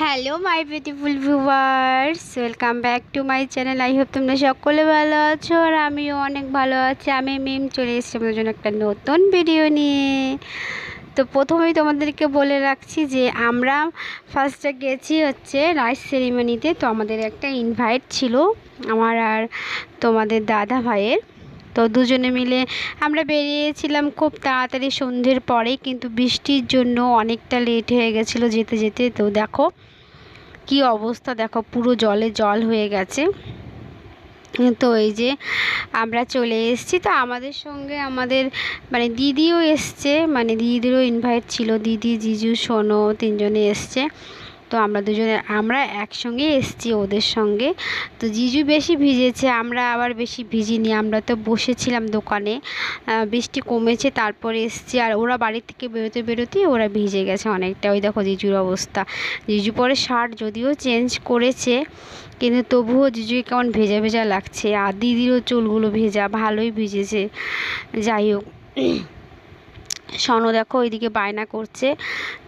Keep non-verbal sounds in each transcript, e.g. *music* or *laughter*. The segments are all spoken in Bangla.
Hello my beautiful viewers welcome back to my channel I hope তোমরা সকলে ভালো আছো আর আমিও অনেক ভালো আছি। আমি মিম, চলে এসেছি আমাদের জন্য একটা নতুন ভিডিও নিয়ে। তো প্রথমেই তোমাদেরকে বলে রাখছি যে আমরা ফার্স্টে গেছি হচ্ছে রাইস সেরিমনিতে তো। আমাদের একটা ইনভাইট ছিল আমার আর তোমাদের দাদা ভাইয়ের। তো দুজনে মিলে আমরা বেরিয়েছিলাম খুব তাড়াতাড়ি সন্ধ্যের পরে কিন্তু বৃষ্টির জন্য অনেকটা লেট হয়ে গেছিল যেতে যেতে। তো দেখো কি অবস্থা, দেখো পুরো জলে জল হয়ে গেছে। তো এই যে আমরা চলে এসেছি। তো আমাদের সঙ্গে আমাদের মানে দিদিও এসছে মানে দিদিরও ইনভাইট ছিল। দিদি, জিজু, সোনো তিনজনে এসছে। তো আমরা দুজনে, আমরা একসঙ্গে এসছি ওদের সঙ্গে। তো জিজু বেশি ভিজেছে, আমরা আবার বেশি ভিজিনি। আমরা তো বসেছিলাম দোকানে বৃষ্টি কমেছে, তারপরে এসছি। আর ওরা বাড়ি থেকে বেরোতে বেরোতেই ওরা ভিজে গেছে অনেকটা। ওই দেখো জিজুর অবস্থা। জিজু পরে শার্ট যদিও চেঞ্জ করেছে, কিন্তু তবুও জিজুকে কেমন ভেজা ভেজা লাগছে। আর দিদিরও চুলগুলো ভেজা, ভালোই ভিজেছে। যাই হোক। সনো দেখো, ওইদিকে বায়না করছে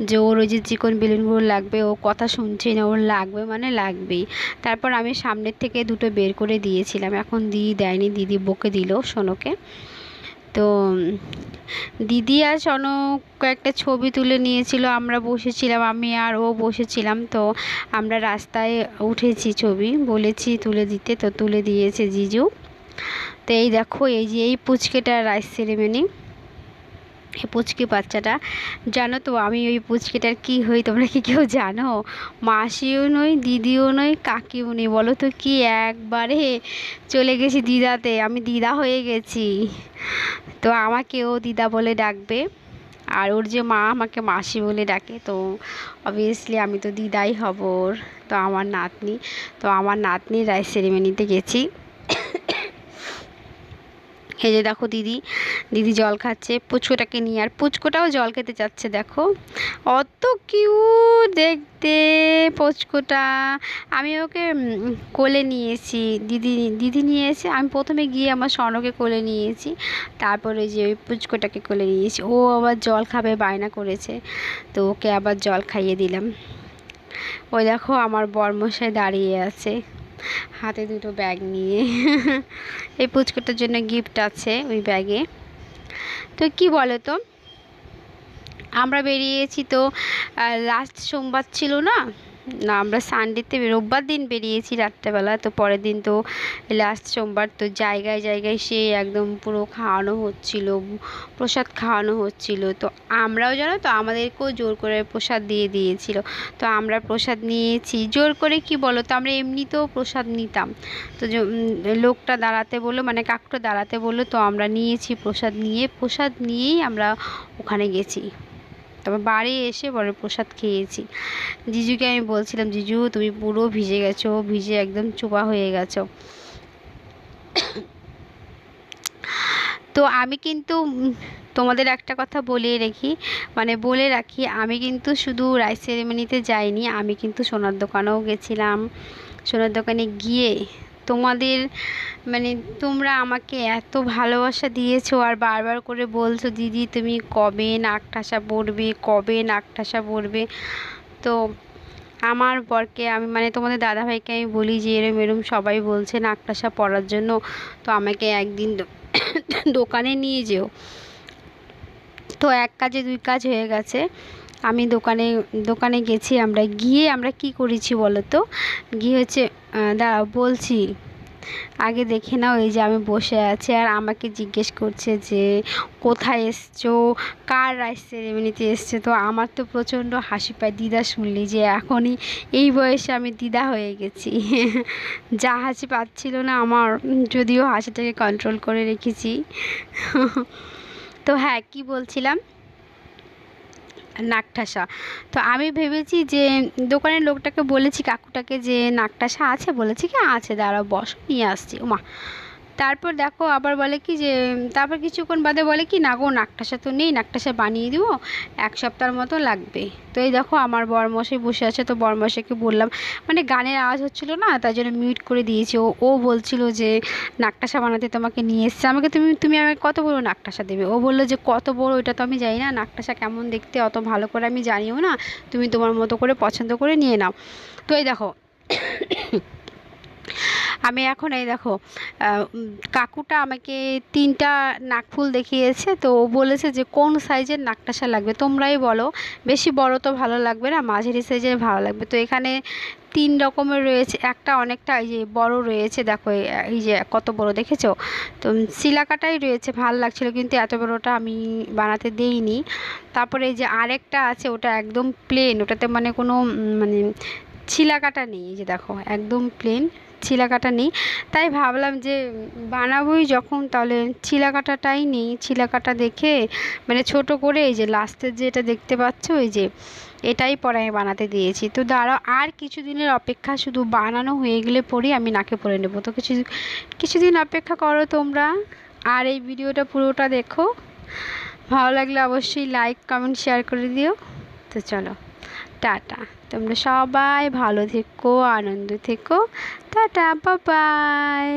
যে ওর ওই যে চিকন বেলুনগুলো লাগবে, ও কথা শুনছে না, ওর লাগবে মানে লাগবেই। তারপর আমি সামনের থেকে দুটো বের করে দিয়েছিলাম, এখন দিদি দেয়নি, দিদি বকে দিল সোনোকে তো দিদি আর সনো কয়েকটা ছবি তুলে নিয়েছিল, আমরা বসেছিলাম, আমি আর ও বসেছিলাম, তো আমরা রাস্তায় উঠেছি ছবি, বলেছি তুলে দিতে, তো তুলে দিয়েছে জিজু। তো এই দেখো, এই যে এই পুচকেটা রাইস সেরেমনি। পুচকি বাচ্চাটা। জানো তো, আমি ওই পুচকিটার কি হই তোমরা কি কেউ জানো? মাসিও নই, দিদিও নই, কাকিও নেই, বলো তো কি একবারে চলে গেছি দিদাতে, আমি দিদা হয়ে গেছি। তো আমাকেও দিদা বলে ডাকবে, আর ওর যে মা আমাকে মাসি বলে ডাকে, তো অবভিয়াসলি আমি তো দিদাই হব ওর, তো আমার নাতনি, তো আমার নাতনি রাইস সেরিমনিতে গেছি। এই যে দেখো দিদি দিদি জল খাচ্ছে, পুচকোটাকে নিয়ে, আর পুচকোটাও জল খেতে চাচ্ছে, দেখো। অত কিউট দেখতে পুচকোটা। আমি ওকে কোলে নিয়েছি দিদি দিদি নিয়েছে আমি প্রথমে গিয়ে আমার স্বর্ণকে কোলে নিয়েছি তারপরে যে ওই পুচকোটাকে কোলে নিয়েছি ও আবার জল খাবে, বায়না করেছে, তো ওকে আবার জল খাইয়ে দিলাম। ওই দেখো আমার বর্মশাই দাঁড়িয়ে আছে। হাতে দুটো ব্যাগ নিয়ে। *laughs* এই পুচকুটার জন্য গিফট আছে ওই ব্যাগে। তো কি বলো তো আমরা বেরিয়েছি তো লাস্ট সোমবার ছিল না? না, আমরা সানডেতে রোববার দিন বেরিয়েছি রাত্রেবেলা, তো পরের দিন তো লাস্ট সোমবার, তো জায়গায় জায়গায় সে একদম পুরো খাওয়ানো হচ্ছিল, প্রসাদ খাওয়ানো হচ্ছিল। তো আমরাও জানো তো, আমাদেরকেও জোর করে প্রসাদ দিয়ে দিয়েছিল। তো আমরা প্রসাদ নিয়েছি, জোর করে কি বলো তো, আমরা এমনিতেও প্রসাদ নিতাম। তো লোকটা দাঁড়াতে বলল মানে কাকুটা দাঁড়াতে বলল, তো আমরা নিয়েছি প্রসাদ নিয়ে, প্রসাদ নিয়েই আমরা ওখানে গেছি। তারপর বাড়ি এসে পরে প্রসাদ খেয়েছি। জিজুকে আমি বলছিলাম, জিজু, তুমি পুরো ভিজে গেছো, ভিজে একদম চোপা হয়ে গেছো। তো আমি কিন্তু তোমাদের একটা কথা বলে রেখি মানে বলে রাখি, আমি কিন্তু শুধু রাইস সেরেমনিতে যাইনি, আমি কিন্তু সোনার দোকানেও গেছিলাম। সোনার দোকানে গিয়ে তোমাদের মানে তোমরা আমাকে এত ভালোবাসা দিয়েছ আর বারবার করে বলছো, দিদি, তুমি কবে নাকঠাসা পড়বে? কবে নাকঠাসা পড়বে? তো আমার বরকে আমি মানে তোমাদের দাদাভাইকে আমি বলি যে এরম এরম সবাই বলছে নাকটাসা পড়ার জন্য, তো আমাকে একদিন *coughs* দোকানে নিয়ে যেও। তো এক কাজে দুই কাজ হয়ে গেছে। আমি দোকানে দোকানে গেছি আমরা। গিয়ে আমরা কি করেছি বলো তো গিয়ে হচ্ছে দাঁড়াও বলছি, আগে দেখে নাও এই যে আমি বসে আছি। আর আমাকে জিজ্ঞেস করছে যে, কোথায় এসছো? কার রাইস সেরেমনিতে এসছে? তো আমার তো প্রচণ্ড হাসি পায়। দিদা শুনলি যে এখনই এই বয়সে আমি দিদা হয়ে গেছি। *laughs* যা হাসি পাচ্ছিল না আমার, যদিও হাসিটাকে কন্ট্রোল করে রেখেছি। *laughs* তো হ্যাঁ কি বলছিলাম? নাকঠাসা তো আমি ভেবেছি যে দোকানের লোকটাকে বলেছি, কাকুটাকে যে নাকটাসা আছে বলেছি কি, আছে দাঁড়াও, বস, নিয়ে আসছি। ওমা তারপর দেখো আবার বলে কি যে, তারপর কিছুক্ষণ বাদে বলে কি, না গো, নাকটাসা তো নেই, নাকটাসা বানিয়ে দিব, এক সপ্তাহের মতো লাগবে। তো এই দেখো আমার বরমশাই বসে আছে, তো বরমশাইকে বললাম মানে গানের আওয়াজ হচ্ছিল না তাই জন্য মিউট করে দিয়েছে। ও ও বলছিল যে, নাকটাসা বানাতে তোমাকে নিয়ে এসছে। আমাকে তুমি তুমি আমাকে কত বড় নাকটাসা দেবে? ও বলল যে, কত বড় ওইটা তো আমি জানি না, নাকটাসা কেমন দেখতে, অত ভালো করে আমি জানিও না, তুমি তোমার মতো করে পছন্দ করে নিয়ে নাও। তো এই দেখো আমি এখন এই দেখো কাকুটা আমাকে তিনটা নাকফুল দেখিয়েছে, তো ও বলেছে যে কোন সাইজের নাকটাসা লাগবে? তোমরাই বলো, বেশি বড় তো ভালো লাগবে না, মাঝারি সাইজের ভালো লাগবে। তো এখানে তিন রকমের রয়েছে, একটা অনেকটা এই যে বড় রয়েছে, দেখো এই- যে কত বড় দেখেছ? তো সিলাকাটাই রয়েছে, ভালো লাগছিল, কিন্তু এত বড়টা আমি বানাতে দেইনি। তারপরে এই যে আরেকটা আছে, ওটা একদম প্লেন ওটাতে মানে কোনো মানে ছিলাকাটা নেই, এই যে দেখো, একদম প্লেন ছিলাকাটা নেই। তাই ভাবলাম যে বানাবোই যখন, তাহলে ছিলাকাটাটাই নেই। ছিলাকাটা দেখে মানে ছোট করে এই যে লাস্টের যেটা দেখতে পাচ্ছ ওই যে এটাই পরে আমি বানাতে দিয়েছি। তো দাঁড়াও, আর কিছুদিনের অপেক্ষা, শুধু বানানো হয়ে গেলে পরেই আমি নাকে পরে নেব। তো কিছু, কিছুদিন অপেক্ষা করো তোমরা, আর এই ভিডিওটা পুরোটা দেখো। ভালো লাগলে অবশ্যই লাইক কমেন্ট শেয়ার করে দিও। তো চলো। টাটা। তোমরা সবাই ভালো থেকো আনন্দ থেকো। টাটা বাবাই